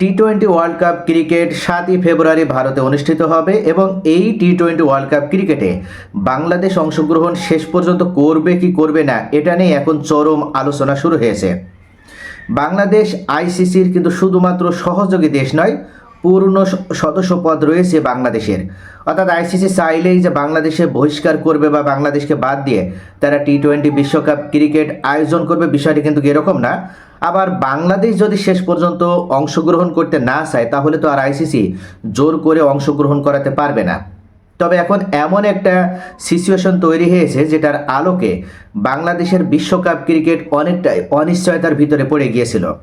T twenty world cup cricket সাতই ফেব্রুয়ারি ভারতে অনুষ্ঠিত হবে এবং এই টি টোয়েন্টি ওয়ার্ল্ড কাপ ক্রিকেটে বাংলাদেশ অংশগ্রহণ শেষ পর্যন্ত করবে কি করবে না, এটা নিয়ে এখন চরম আলোচনা শুরু হয়েছে। বাংলাদেশ আইসিসির কিন্তু শুধুমাত্র সহযোগী দেশ নয় পূর্ণ স- সদস্য পদ রয়েছে বাংলাদেশের। অর্থাৎ আইসিসি চাইলেই যে বাংলাদেশে বহিষ্কার করবে বা বাংলাদেশকে বাদ দিয়ে তারা টি টোয়েন্টি বিশ্বকাপ ক্রিকেট আয়োজন করবে, বিষয়টি কিন্তু এরকম না। আবার বাংলাদেশ যদি শেষ পর্যন্ত অংশগ্রহণ করতে না চায়, তাহলে তো আর আইসিসি জোর করে অংশগ্রহণ করাতে পারবে না। তবে এখন এমন একটা সিচুয়েশন তৈরি হয়েছে যেটার আলোকে বাংলাদেশের বিশ্বকাপ ক্রিকেট অনেকটাই অনিশ্চয়তার ভিতরে পড়ে গিয়েছিল।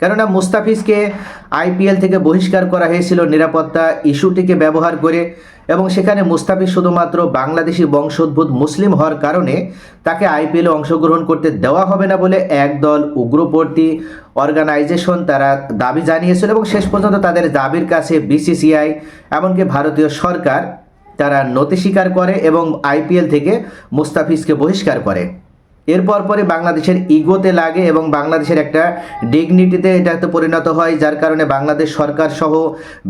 কেননা মুস্তাফিজকে আইপিএল থেকে বহিষ্কার করা হয়েছিল নিরাপত্তা ইস্যুটিকে ব্যবহার করে এবং সেখানে মুস্তাফিজ শুধুমাত্র বাংলাদেশি বংশোদ্ভূত মুসলিম হওয়ার কারণে তাকে আইপিএলে অংশগ্রহণ করতে দেওয়া হবে না বলে একদল উগ্রপন্থী অর্গানাইজেশন তারা দাবি জানিয়েছিল এবং শেষ পর্যন্ত তাদের দাবির কাছে বিসিসিআই এমনকি ভারতীয় সরকার তারা নতি স্বীকার করে এবং আইপিএল থেকে মুস্তাফিজকে বহিষ্কার করে। এরপর পরে বাংলাদেশের ইগোতে লাগে এবং বাংলাদেশের একটা ডিগনিটিতে এটাতে পরিণত হয়, যার কারণে বাংলাদেশ সরকার সহ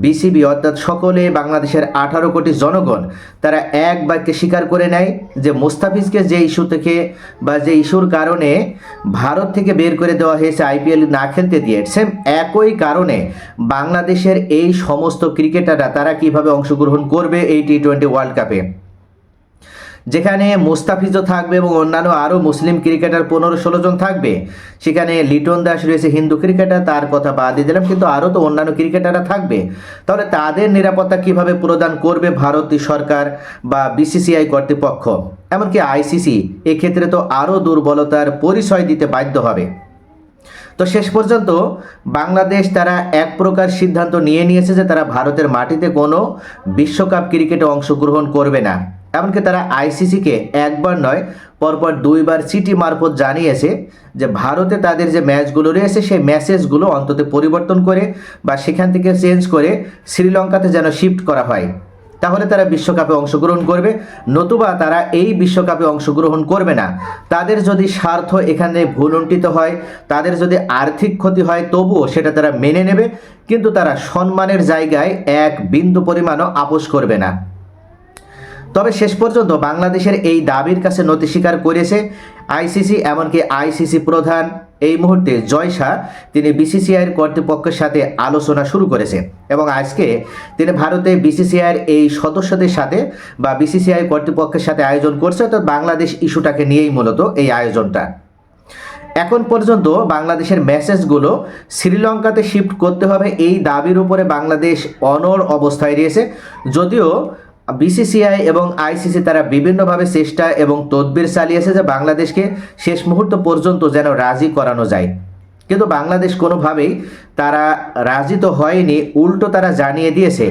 বিসিবি অর্থাৎ সকলে বাংলাদেশের আঠারো কোটি জনগণ, তারা এক বাক্যে স্বীকার করে নেয় যে মুস্তাফিজকে যে ইস্যু থেকে বা যে ইস্যুর কারণে ভারত থেকে বের করে দেওয়া হয়েছে আইপিএল না খেলতে দিয়ে সেম একই কারণে বাংলাদেশের এই সমস্ত ক্রিকেটাররা তারা কীভাবে অংশগ্রহণ করবে এই টি টোয়েন্টি ওয়ার্ল্ড কাপে যেখানে মুস্তাফিজও থাকবে এবং অন্যান্য আরও মুসলিম ক্রিকেটার পনেরো ষোলো জন থাকবে। সেখানে লিটন দাস রয়েছে, হিন্দু ক্রিকেটার, তার কথা বাদই দিলাম, কিন্তু আরও তো অন্যান্য ক্রিকেটাররা থাকবে। তাহলে তাদের নিরাপত্তা কীভাবে প্রদান করবে ভারতীয় সরকার বা বিসিসিআই কর্তৃপক্ষ? এমনকি আইসিসি এক্ষেত্রে তো আরও দুর্বলতার পরিচয় দিতে বাধ্য হবে। তো শেষ পর্যন্ত, বাংলাদেশ তারা এক প্রকার সিদ্ধান্ত নিয়ে নিয়েছে যে তারা ভারতের মাটিতে কোনো বিশ্বকাপ ক্রিকেটে অংশগ্রহণ করবে না। এমনকি তারা আইসিসিকে একবার নয়, পরপর দুইবার সিটি মারফত জানিয়েছে যে ভারতে তাদের যে ম্যাচগুলো রয়েছে, সেই ম্যাচেসগুলো অন্তত পরিবর্তন করে বা সেখান থেকে চেঞ্জ করে শ্রীলঙ্কাতে যেন শিফট করা হয়। তাহলে তারা বিশ্বকাপে অংশগ্রহণ করবে, নতুবা তারা এই বিশ্বকাপে অংশগ্রহণ করবে না। তাদের যদি স্বার্থ এখানে ভুলুণ্ঠিত হয়, তাদের যদি আর্থিক ক্ষতি হয়, তবুও সেটা তারা মেনে নেবে, কিন্তু তারা সম্মানের জায়গায় এক বিন্দু পরিমাণও আপোষ করবে না। তবে শেষ পর্যন্ত বাংলাদেশের এই দাবির কাছে নতি স্বীকার করেছে আইসিসি এমনকি আইসিসি প্রধান। এই মুহূর্তে জয় শাহ তিনি বিসিসিআইয়ের কর্তৃপক্ষের সাথে আলোচনা শুরু করেছে এবং আজকে তিনি ভারতে বিসিসিআইয়ের এই সদস্যদের সাথে বা বিসিসিআই কর্তৃপক্ষের সাথে আয়োজন করছে, অর্থাৎ বাংলাদেশ ইস্যুটাকে নিয়েই মূলত এই আয়োজনটা। এখন পর্যন্ত বাংলাদেশের মেসেজগুলো শ্রীলঙ্কাতে শিফট করতে হবে, এই দাবির উপরে বাংলাদেশ অনর অবস্থায় রয়েছে। যদিও বিসিসিআই এবং আইসিসি তারা বিভিন্নভাবে চেষ্টা এবং তদবির চালিয়েছে যে বাংলাদেশকে শেষ মুহূর্ত পর্যন্ত যেন রাজি করানো যায়। কিন্তু বাংলাদেশ কোনোভাবেই তারা রাজি তো হয়নি, উল্টো তারা জানিয়ে দিয়েছে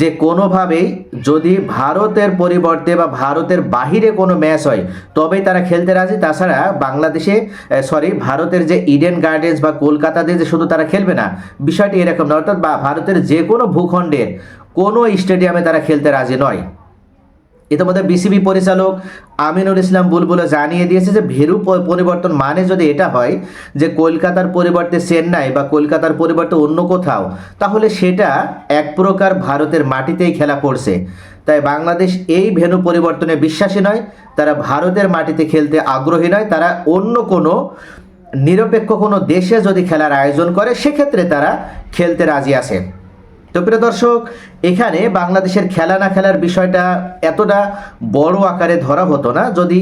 যে কোনোভাবেই যদি ভারতের পরিবর্তে বা ভারতের বাহিরে কোনো ম্যাচ হয়, তবেই তারা খেলতে রাজি। তাছাড়া বাংলাদেশে সরি ভারতের যে ইডেন গার্ডেন্স বা কলকাতাতে যে শুধু তারা খেলবে না, বিষয়টি এরকম না অর্থাৎ বা ভারতের যে কোনো ভূখণ্ডের কোনো স্টেডিয়ামে তারা খেলতে রাজি নয়। ইতিমধ্যে বিসিবি পরিচালক আমিনুল ইসলাম বুলবুল জানিয়ে দিয়েছে যে, ভেরু পরিবর্তন মানে যদি এটা হয় যে, কলকাতার পরিবর্তে চেন্নাই বা কলকাতার পরিবর্তে অন্য কোথাও, তাহলে সেটা এক প্রকার ভারতের মাটিতেই খেলা পড়ছে। তাই বাংলাদেশ এই ভেনু পরিবর্তনে বিশ্বাসী নয়, তারা ভারতের মাটিতে খেলতে আগ্রহী নয়, তারা অন্য কোনো নিরপেক্ষ কোনো দেশে যদি খেলার আয়োজন করে, সেক্ষেত্রে তারা খেলতে রাজি আছে। তো প্রিয় দর্শক, এখানে বাংলাদেশের খেলা না খেলার বিষয়টা এতটা বড় আকারে ধরা হতো না যদি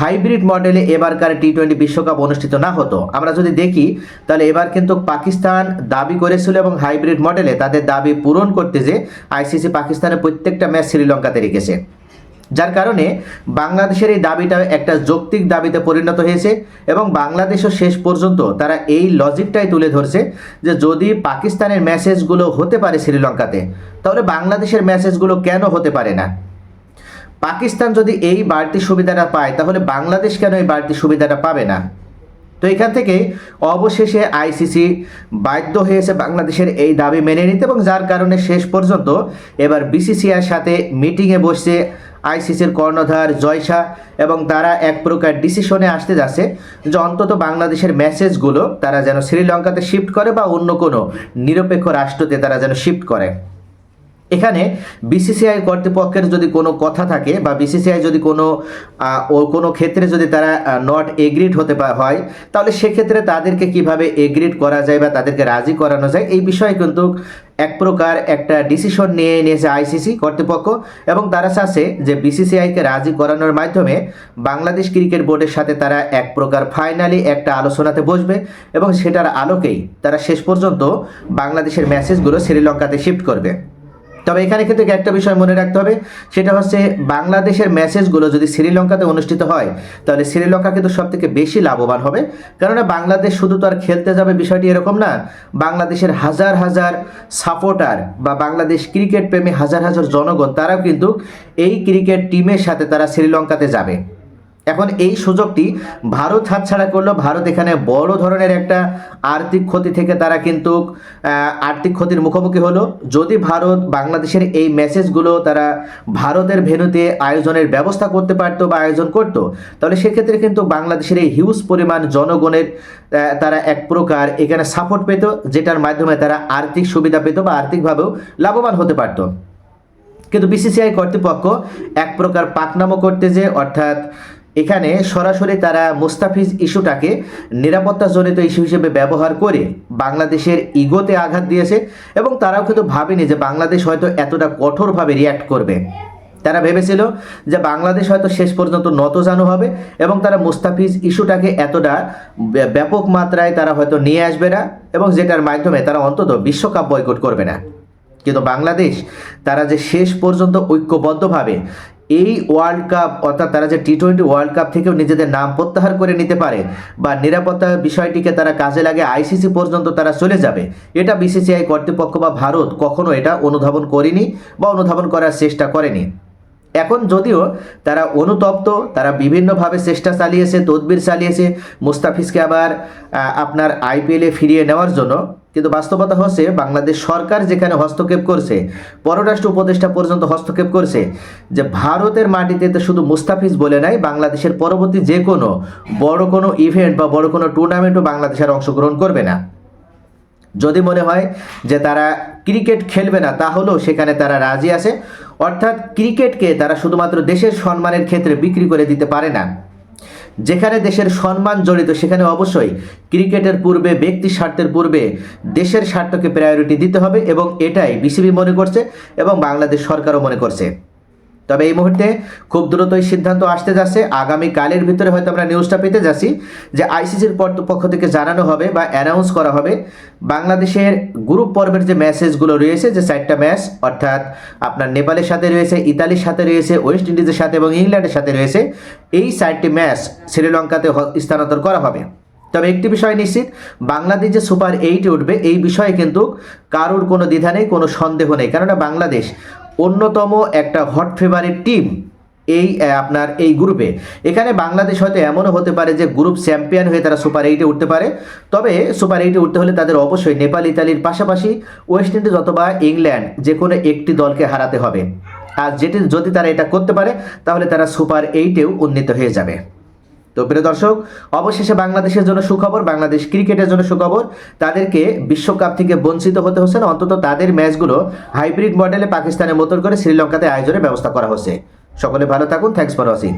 হাইব্রিড মডেলে এবারকার টি টোয়েন্টি বিশ্বকাপ অনুষ্ঠিত না হতো। আমরা যদি দেখি, তাহলে এবার কিন্তু পাকিস্তান দাবি করেছিল এবং হাইব্রিড মডেলে তাদের দাবি পূরণ করতে যে আইসিসি পাকিস্তানের প্রত্যেকটা ম্যাচ শ্রীলঙ্কাতে রেখেছে। যার কারণে বাংলাদেশের এই দাবিটা একটা যৌক্তিক দাবিতে পরিণত হয়েছে এবং বাংলাদেশও শেষ পর্যন্ত তারা এই লজিকটাই তুলে ধরছে যে যদি পাকিস্তানের মেসেজগুলো হতে পারে শ্রীলঙ্কাতে, তাহলে বাংলাদেশের মেসেজগুলো কেন হতে পারে না? পাকিস্তান যদি এই বাড়তি সুবিধাটা পায়, তাহলে বাংলাদেশ কেন এই বাড়তি সুবিধাটা পাবে না? তো এখান থেকে অবশেষে আইসিসি বাধ্য হয়েছে বাংলাদেশের এই দাবি মেনে নিতে এবং যার কারণে শেষ পর্যন্ত এবার বিসিসিআর সাথে মিটিংয়ে বসছে আইসিসির কর্ণধার জয়সা এবং তারা এক প্রকার ডিসিশনে আসতে যাচ্ছে যে অন্তত বাংলাদেশের মেসেজগুলো তারা যেন শ্রীলঙ্কাতে শিফট করে বা অন্য কোনো নিরপেক্ষ রাষ্ট্রতে তারা যেন শিফট করে। এখানে বিসিসিআই কর্তৃপক্ষের যদি কোনো কথা থাকে বা বিসিসিআই যদি কোনো ও কোনো ক্ষেত্রে যদি তারা নট এগ্রিড হতে হয়, তাহলে সেক্ষেত্রে তাদেরকে কীভাবে এগ্রিড করা যায় বা তাদেরকে রাজি করানো যায়, এই বিষয়ে কিন্তু এক প্রকার একটা ডিসিশন নিয়ে নিয়েছে আইসিসি কর্তৃপক্ষ এবং তারা চাচ্ছে যে বিসিসিআইকে রাজি করানোর মাধ্যমে বাংলাদেশ ক্রিকেট বোর্ডের সাথে তারা এক প্রকার ফাইনালি একটা আলোচনাতে বসবে এবং সেটার আলোকেই তারা শেষ পর্যন্ত বাংলাদেশের মেসেজগুলো শ্রীলঙ্কাতে শিফট করবে। তবে এখানে কিন্তু একটা বিষয় মনে রাখতে হবে, সেটা হচ্ছে বাংলাদেশের ম্যাচেসগুলো যদি শ্রীলঙ্কাতে অনুষ্ঠিত হয়, তাহলে শ্রীলঙ্কা কিন্তু সব থেকে বেশি লাভবান হবে। কেননা বাংলাদেশ শুধু তো আর খেলতে যাবে বিষয়টি এরকম না, বাংলাদেশের হাজার হাজার সাপোর্টার বা বাংলাদেশ ক্রিকেট প্রেমী হাজার হাজার জনগণ, তারাও কিন্তু এই ক্রিকেট টিমের সাথে তারা শ্রীলঙ্কাতে যাবে। এখন এই সুযোগটি ভারত হাতছাড়া করল। ভারত এখানে বড় ধরনের একটা আর্থিক ক্ষতি থেকে তারা কিন্তু আর্থিক ক্ষতির মুখোমুখি হলো। যদি ভারত বাংলাদেশের এই মেসেজগুলো তারা ভারতের ভেন্যুতে আয়োজনের ব্যবস্থা করতে পারতো বা আয়োজন করত, তাহলে সেক্ষেত্রে কিন্তু বাংলাদেশের এই হিউজ পরিমাণ জনগণের তারা এক প্রকার এখানে সাপোর্ট পেত, যেটার মাধ্যমে তারা আর্থিক সুবিধা পেত বা আর্থিকভাবেও লাভবান হতে পারতো। কিন্তু বিসিসিআই কর্তৃপক্ষ এক প্রকার পাকনামো করতে যে অর্থাৎ এখানে সরাসরি তারা মুস্তাফিজ ইস্যুটাকে নিরাপত্তাজনিত ইস্যু হিসেবে ব্যবহার করে বাংলাদেশের ইগোতে আঘাত দিয়েছে এবং তারাও কিন্তু ভাবেনি যে বাংলাদেশ হয়তো এতটা কঠোরভাবে রিয়্যাক্ট করবে। তারা ভেবেছিল যে বাংলাদেশ হয়তো শেষ পর্যন্ত নতজানু হবে এবং তারা মুস্তাফিজ ইস্যুটাকে এতটা ব্য- ব্যাপক মাত্রায় তারা হয়তো নিয়ে আসবে না এবং যেটার মাধ্যমে তারা অন্তত বিশ্বকাপ বয়কট করবে না। কিন্তু বাংলাদেশ তারা যে শেষ পর্যন্ত ঐক্যবদ্ধভাবে এই ওয়ার্ল্ড কাপ অর্থাৎ তারা যে টি টোয়েন্টি ওয়ার্ল্ড কাপ থেকেও নিজেদের নাম প্রত্যাহার করে নিতে পারে বা নিরাপত্তা বিষয়টিকে তারা কাজে লাগে আইসিসি পর্যন্ত তারা চলে যাবে। এটা বিসিসিআই কর্তৃপক্ষ বা ভারত কখনো এটা অনুধাবন করেনি বা অনুধাবন করার চেষ্টা করেনি। এখন যদিও তারা অনুতপ্ত, তারা বিভিন্নভাবে চেষ্টা চালিয়েছে, তদবির চালিয়েছে, মুস্তাফিজকে আবার আপনার আইপিএলে ফিরিয়ে নেওয়ার জন্য কিন্তু বাস্তবতা হচ্ছে বাংলাদেশ সরকার যেখানে হস্তক্ষেপ করছে, পররাষ্ট্র উপদেষ্টা পর্যন্ত হস্তক্ষেপ করছে, যে ভারতের মাটিতে তো শুধু মুস্তাফিজ বলে নাই, বাংলাদেশের পরবর্তী যে কোনো বড় কোনো ইভেন্ট বা বড় কোনো টুর্নামেন্টও বাংলাদেশের অংশগ্রহণ করবে না। যদি মনে হয় যে তারা ক্রিকেট খেলবে না, তাহলেও সেখানে তারা রাজি আছে। অর্থাৎ ক্রিকেটকে তারা শুধুমাত্র দেশের সম্মানের ক্ষেত্রে বিক্রি করে দিতে পারে না। যেখানে দেশের সম্মান জড়িত, সেখানে অবশ্যই ক্রিকেটের পূর্বে, ব্যক্তি স্বার্থের পূর্বে দেশের স্বার্থকে প্রায়োরিটি দিতে হবে এবং এটাই বিসিবি মনে করছে এবং বাংলাদেশ সরকারও মনে করছে। তবে এই মুহূর্তে খুব দ্রুতই সিদ্ধান্ত আসতে যাচ্ছে। আগামী কালের ভিতরে হয়তো আমরা নিউজটা পেতে যাচ্ছি যে আইসিসির পক্ষ থেকে জানানো হবে বা অ্যানাউন্স করা হবে বাংলাদেশের গ্রুপ পর্বের যে ম্যাচেসগুলো রয়েছে, যে চারটা ম্যাচ অর্থাৎ আপনার নেপালের সাথে রয়েছে, ইতালির সাথে রয়েছে, ওয়েস্ট ইন্ডিজের সাথে এবং ইংল্যান্ডের সাথে রয়েছে, এই চারটি ম্যাচ শ্রীলঙ্কাতে স্থানান্তর করা হবে। তবে একটি বিষয় নিশ্চিত, বাংলাদেশ যে সুপার এইটে উঠবে, এই বিষয়ে কিন্তু কারোর কোনো দ্বিধা নেই, কোনো সন্দেহ নেই। কেননা বাংলাদেশ অন্যতম একটা হট ফেভারিট টিম এই আপনার এই গ্রুপে এখানে বাংলাদেশ হয়তো এমনও হতে পারে যে গ্রুপ চ্যাম্পিয়ন হয়ে তারা সুপার এইটে উঠতে পারে। তবে সুপার এইটে উঠতে হলে তাদের অবশ্যই নেপাল, ইতালির পাশাপাশি ওয়েস্ট ইন্ডিজ অথবা ইংল্যান্ড যে কোনো একটি দলকে হারাতে হবে। আর যেটি, যদি তারা এটা করতে পারে, তাহলে তারা সুপার এইটেও উন্নীত হয়ে যাবে। তো প্রিয় দর্শক, অবশেষে বাংলাদেশের জন্য সুখবর, বাংলাদেশ ক্রিকেটের জন্য সুখবর। তাদেরকে বিশ্বকাপ থেকে বঞ্চিত হতে হচ্ছে না, অন্তত তাদের ম্যাচগুলো হাইব্রিড মডেলে পাকিস্তানের মতন করে শ্রীলঙ্কাতে আয়োজনের ব্যবস্থা করা হচ্ছে। সকলে ভালো থাকুন থ্যাংকস ফর ওয়াচিং